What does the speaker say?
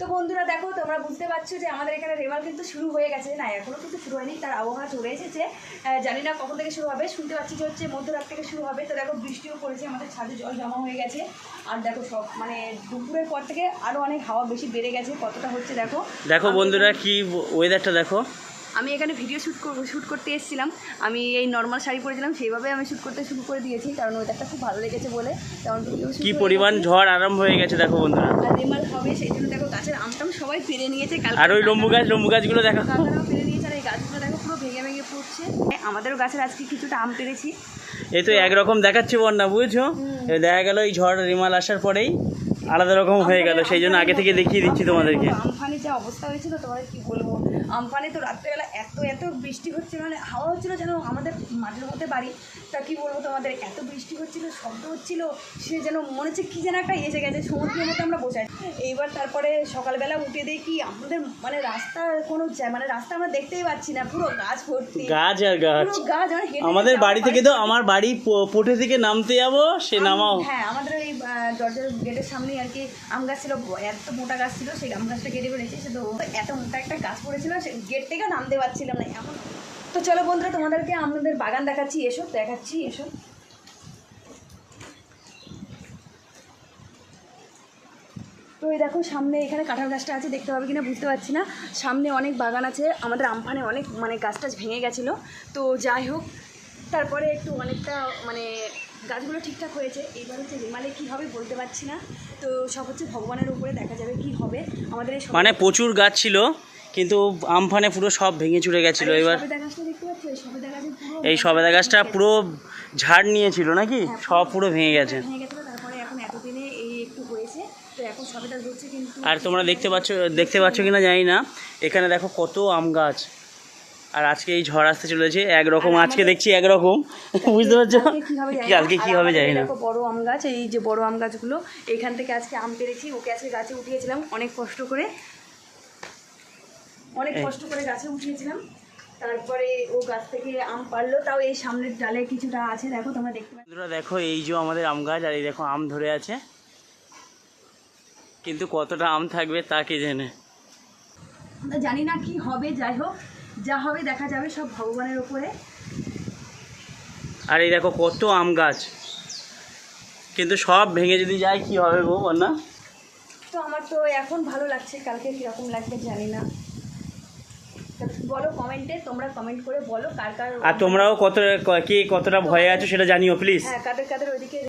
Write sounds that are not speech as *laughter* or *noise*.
তো বন্ধুরা দেখো তোমরা বুঝতে পারছ যে আমাদের এখানে রেমাল কিন্তু শুরু হয়ে গেছে। না এখনও কিন্তু শুরু হয়নি তার আবহাওয়া চলে এসেছে। জানি না কখন থেকে শুরু হবে শুনতে পাচ্ছি যে হচ্ছে মধ্যরাত থেকে শুরু হবে। তো দেখো বৃষ্টিও পড়েছে আমাদের ছাদে জল জমা হয়ে গেছে। আর দেখো সব মানে দুপুরের পর থেকে আরও অনেক হাওয়া বেশি বেড়ে গেছে কতটা হচ্ছে দেখো। দেখো বন্ধুরা কি ওয়েদারটা দেখো। আমি এখানে ভিডিও শ্যুট করব শ্যুট করতে এসেছিলাম। আমি এই নর্মাল শাড়ি পরেছিলাম সেইভাবে আমি শ্যুট করতে শুরু করে দিয়েছি কারণ ওয়েদারটা খুব ভালো লেগেছে বলে। ভিডিও কি পরিমাণ ঝড় আরম্ভ হয়ে গেছে দেখো বন্ধুরা। আর রেমাল হবে সেই জন্য দেখো গাছের আমটাম সবাই পেরে নিয়েছে। আর ওই লম্বু গাছ লম্বু গাছগুলো দেখো। পেরে নিয়েছে আর এই গাছগুলো দেখো পুরো ভেঙে ভেঙে পড়ছে। আমাদেরও গাছের আজকে কিছুটা আম পেরেছি। এই তো একরকম দেখাচ্ছে বন্যা বুঝছ? দেখা গেল এই ঝড় রিমাল আসার পরেই আলাদা রকম হয়ে গেল। সেই জন্য আগে থেকে দেখিয়ে দিচ্ছি তোমাদেরকে। আমফানে যে অবস্থা হয়েছিল তোমাদের কি বলব? আমফানে তো রাত্রেবেলা এত এত বৃষ্টি হচ্ছে মানে হাওয়া হচ্ছিল যেন আমাদের মাঠের মধ্যে বাড়ি। তা কি বলব তোমাদের এত বৃষ্টি হচ্ছিল শব্দ হচ্ছিল সে যেন মনে হচ্ছে কী যেন একটা এসে গেছে সমুদ্রের মধ্যে আমরা বসে আছি। এইবার তারপরে সকালবেলা উঠে দেখি আমাদের মানে রাস্তা কোনো মানে রাস্তা আমরা দেখতেই পাচ্ছি না পুরো গাছ ভর্তি। গাছ আর গাছ। গাছ আমাদের বাড়ি থেকে তো আমার বাড়ি পোটে থেকে নামতে যাব সে নামাও। হ্যাঁ আমাদের ওই দরজার গেটের সামনে আর কি আম গাছ ছিল এত মোটা গাছ ছিল সেই আম গাছটা কেটে ফেলেছে। সে তো এত মোটা একটা গাছ পড়েছিল গেট থেকে নামতে পারছিলাম না। এমন তো চলো বন্ধুরা, তোমাদেরকে আমাদের বাগান দেখাচ্ছি, এসো দেখাচ্ছি, এসো। তো এই দেখো, সামনে এখানে কাঁঠাল গাছটা আছে, দেখতে পাবে কিনা বুঝতে পারছি না। সামনে অনেক বাগান আছে, আমাদের আমফানে অনেক মানে গাছ টাছ ভেঙে গেছিল। তো যাই হোক তারপরে একটু অনেকটা মানে গাছগুলো ঠিকঠাক হয়েছে। এবার হচ্ছে রেমালে কী হবে বলতে পারছি না। তো সব হচ্ছে ভগবানের উপরে দেখা যাবে কি হবে। আমাদের এই মানে প্রচুর গাছ ছিল কিন্তু আমফানে পুরো সব ভেঙে চুরে গেছিল। এবার এই সবেদা গাছটা পুরো ঝাড় নিয়েছিল নাকি? সব পুরো ভেঙে গেছে। আর তোমরা দেখতে পাচ্ছ দেখতে পাচ্ছ কিনা জানি না। এখানে দেখো কত আম গাছ। আর আজকে এই ঝড় আসতে চলেছে একরকম আজকে দেখছি একরকম। *laughs* বুঝতে পারছ? আজকে কি হবে জানি না। বড় আম গাছ এই যে বড় আম গাছগুলো এখান থেকে আজকে আম পেরেছি ওকে আজকে গাছে উঠিয়েছিলাম অনেক কষ্ট করে। অনেক কষ্ট করে গাছে উঠিয়েছিলাম। তারপরে ও গাছ থেকে আম পারল তাও এই সামনের ডালে কিছুটা আছে দেখো তোমরা দেখতে পাচ্ছ। বন্ধুরা দেখো এই যে আমাদের আম গাছ আর এই দেখো আম ধরে আছে। কিন্তু কতটা আম থাকবে তা কে জেনে? জানি না কি হবে যাই হোক। যা হবে দেখা যাবে সব ভগবানের উপরে। আর এই দেখো কত আম গাছ। কিন্তু সব ভেঙে যদি যায় কি হবে গো বন্যা? তো আমার তো এখন ভালো লাগছে কালকে কীরকম লাগবে জানি না। বলো কমেন্টে তোমরা কমেন্ট করে বলো কার কার আর তোমরাও কত কে কতটা ভয়ে আছো সেটা জানিও প্লিজ। হ্যাঁ কাদের কাদের ওইদিকে